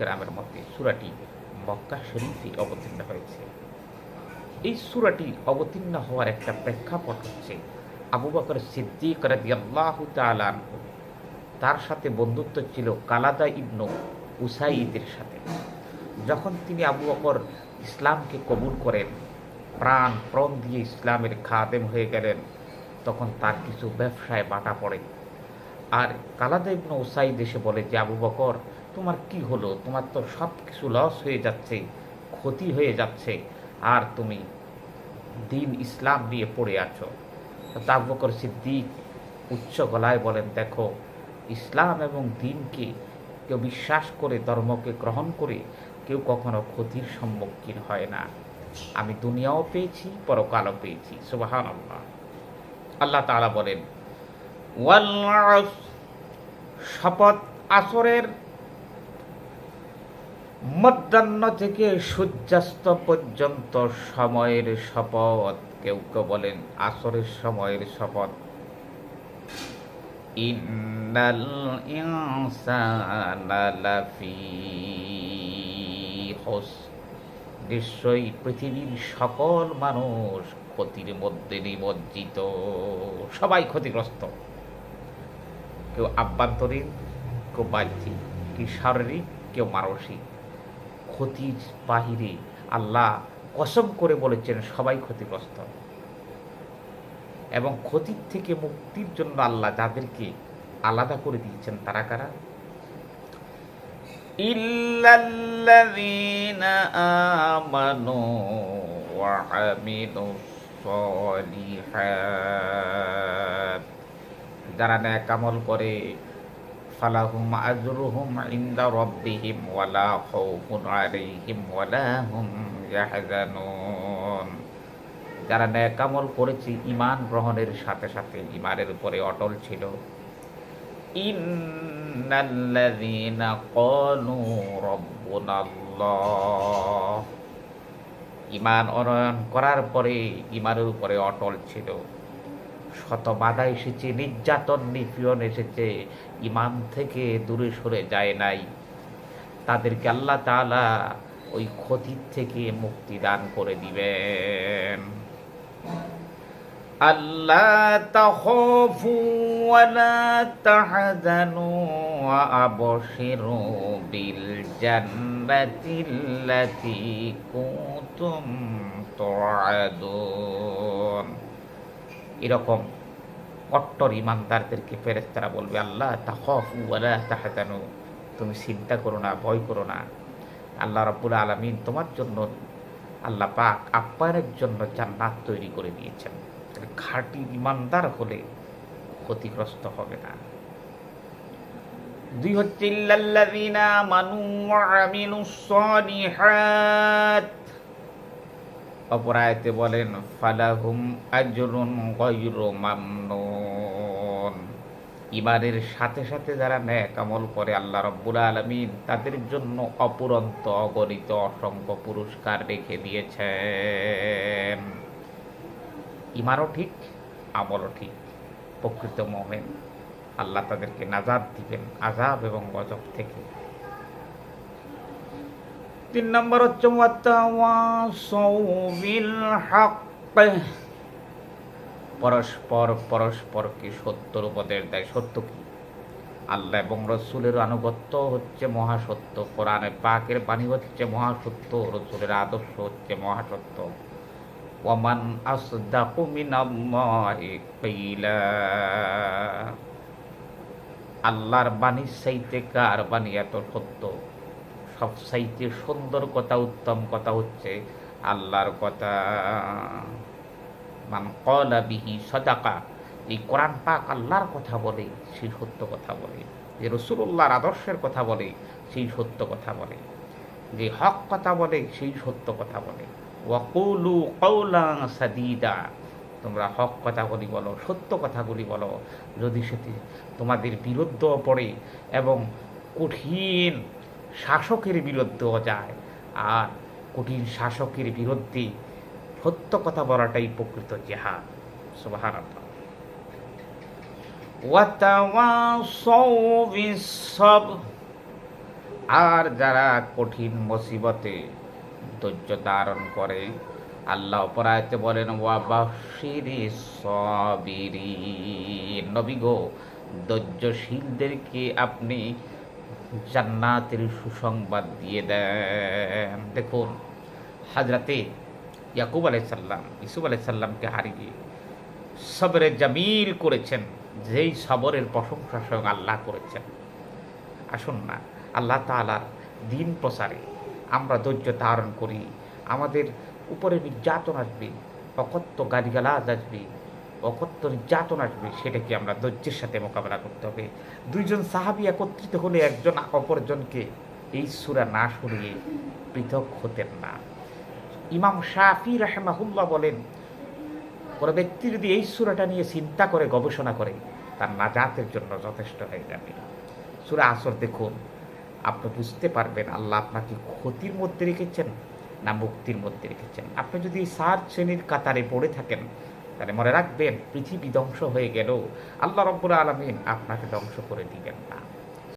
গ্রামের মধ্যে সুরাটি মক্কা শরীফে অবতীর্ণ হয়েছে। এই সুরাটি অবতীর্ণ হওয়ার একটা প্রেক্ষাপট হচ্ছে আবু বকর সিদ্দিক তার সাথে বন্ধুত্ব ছিল কালাদা ইবনু উসাইদের সাথে। যখন তিনি আবু বকর ইসলামকে কবুল করেন, প্রাণ প্রণ দিয়ে ইসলামের খাদেম হয়ে গেলেন, তখন তার কিছু ব্যবসায় বাটা পড়ে। আর কালাদা ইবনু উসাইদ এসে বলে যে, আবু বকর তোমার কি হলো? তোমার তো সব কিছু লস হয়ে যাচ্ছে, ক্ষতি হয়ে যাচ্ছে, আর তুমি দিন ইসলাম নিয়ে পড়ে আছো। তা আবু বকর সিদ্দিক উচ্চ গলায় বলেন, দেখো, ইসলাম এবং দিনকে কেউ বিশ্বাস করে, ধর্মকে গ্রহণ করে কেউ কখনো ক্ষতির সম্মুখীন হয় না। আমি দুনিয়াও পেয়েছি, পরকালও পেয়েছি। সুবাহান আল্লাহ আল্লাহ তাআলা বলেন শপথ আসরের মধ্যাহ্ন থেকে সূর্যাস্ত পর্যন্ত সময়ের শপথ। কেউ কেউ বলেন আসরের সময়ের শপথ। নিশ্চয়ই পৃথিবীর সকল মানুষ ক্ষতির মধ্যে নিমজ্জিত। সবাই ক্ষতিগ্রস্ত। কেউ আভ্যন্তরীণ, কেউ বাহ্যিক, কেউ শারীরিক, কেউ মানসিক। ক্ষতির বাহিরে আল্লাহ কসম করে বলেছেন, সবাই ক্ষতিগ্রস্ত। এবং ক্ষতির থেকে মুক্তির জন্য আল্লাহ যাদেরকে আলাদা করে দিয়েছেন, তারা কারা? যারা ন্যাক আমল করে ফালাহুম আজরুহুম ইনদা রাব্বিহিম ওয়ালা খাউফুন আলাইহিম ওয়ালা হুম ইয়াহজানুন। যারা ন্যাক আমল করেছে ইমান গ্রহণের সাথে সাথে ইমানের উপরে অটল ছিল। ইমান অনয়ন করার পরে ইমানের উপরে অটল ছিল। শত বাধা এসেছে, নির্যাতন নিপীড়ন এসেছে ইমান থেকে দূরে সরে যায় নাই। তাদেরকে আল্লাহ তালা ওই ক্ষতির থেকে মুক্তি দান করে দিবেন। আল্লাহ তাখাফু ওয়ালা তাহজানু এরকম কট্টর ইমানদারদেরকে ফেরেশতারা বলবে, আল্লাহ, তাখাফু ওয়ালা তাহজানু। তুমি চিন্তা করো না, ভয় করো না। আল্লাহ রাব্বুল আলামিন তোমার জন্য আল্লাহ পাক আপ্যায়নের জন্য জান্নাত তৈরি করে দিয়েছেন। খাঁটি ইমানদার হলে ক্ষতিগ্রস্ত হবে না। দুই হচ্ছে, ইল্লাল্লাযীনা মানু ওয়া আমিলুস সলিহাত। অপর আয়াতে বলেন, ফালাহুম আজরুন গায়রু মামনুন। ইমানের সাথে সাথে যারা ন্যাক আমল করে আল্লাহ রব্বুল আলমিন, তাদের জন্য অপুরন্ত অগণিত অসংখ্য পুরস্কার রেখে দিয়েছেন। ইমানও ঠিক, আমলও ঠিক। প্রকৃত মোহেন আল্লাহ তাদেরকে নাজাদ দিবেন আজাব এবং গজব থেকে। তিন নম্বর হচ্ছে হাক্ক পরস্পর, পরস্পরকে সত্যর উপদেশ দেয়। সত্য কি? আল্লাহ এবং রসুলের আনুগত্য হচ্ছে মহাসত্য। কোরআনে পাকের বাণী হচ্ছে মহাসত্য, রসুলের আদর্শ হচ্ছে মহাসত্য। কিলা আল্লাহর বাণীর চাইতে কার বাণী এত সত্য। সব চাইতে সুন্দর কথা, উত্তম কথা হচ্ছে আল্লাহর কথা। মান কলা সদাকা, এই কোরআন পাক আল্লাহর কথা বলে, সেই সত্য কথা বলে। যে রসুল্লাহর আদর্শের কথা বলে, সেই সত্য কথা বলে। যে হক কথা বলে, সেই সত্য কথা বলে। ওয়াকুলু কৌলা সাদিদা, তোমরা হক কথাগুলি বলো, সত্য কথাগুলি বলো। যদি সেটি তোমাদের বিরুদ্ধেও পড়ে এবং কঠিন শাসকের বিরুদ্ধেও যায় আর কঠিন শাসকের বিরুদ্ধে সত্য কথা বলাটাই প্রকৃত জেহাদ। ওয়াতাওয়াসাউ আর যারা কঠিন মুসিবতে ধৈর্য ধারণ করে, আল্লাহ পরায়তে বলেন ওয়াবাশিরি সবিরি নবী গো, ধৈর্যশীলদেরকে আপনি জান্নাতের সুসংবাদ দিয়ে দেন। দেখুন, হাজরাতে ইয়াকুব আলাইসাল্লাম ইসুফ আলাইসাল্লামকে হারিয়ে সবরে জামিল করেছেন, যেই সবরের প্রশংসা স্বয়ং আল্লাহ করেছেন। আসুন না, আল্লাহ তালার দিন প্রসারে আমরা ধৈর্য ধারণ করি। আমাদের উপরে নির্যাতন আসবে অকত্য গালিগালাজ আসবে অকত্য নির্যাতন আসবে, সেটাকে আমরা ধৈর্যের সাথে মোকাবেলা করতে হবে। দুইজন সাহাবি একত্রিত হলে একজন অপরজনকে এই সুরা না সরিয়ে পৃথক হতেন না। ইমাম শাফি রাহমাহুল্লাহ বলেন, কোনো ব্যক্তি যদি এই সুরাটা নিয়ে চিন্তা করে, গবেষণা করে, তার নাজাতের জন্য যথেষ্ট হয়ে যাবে। সুরা আসর দেখুন, আপনি বুঝতে পারবেন আল্লাহ আপনাকে ক্ষতির মধ্যে রেখেছেন না মুক্তির মধ্যে রেখেছেন। আপনি যদি সার শ্রেণির কাতারে পড়ে থাকেন তাহলে মনে রাখবেন, পৃথিবী ধ্বংস হয়ে গেল। আল্লাহ রব্বুল আলমিন আপনাকে ধ্বংস করে দিবেন না।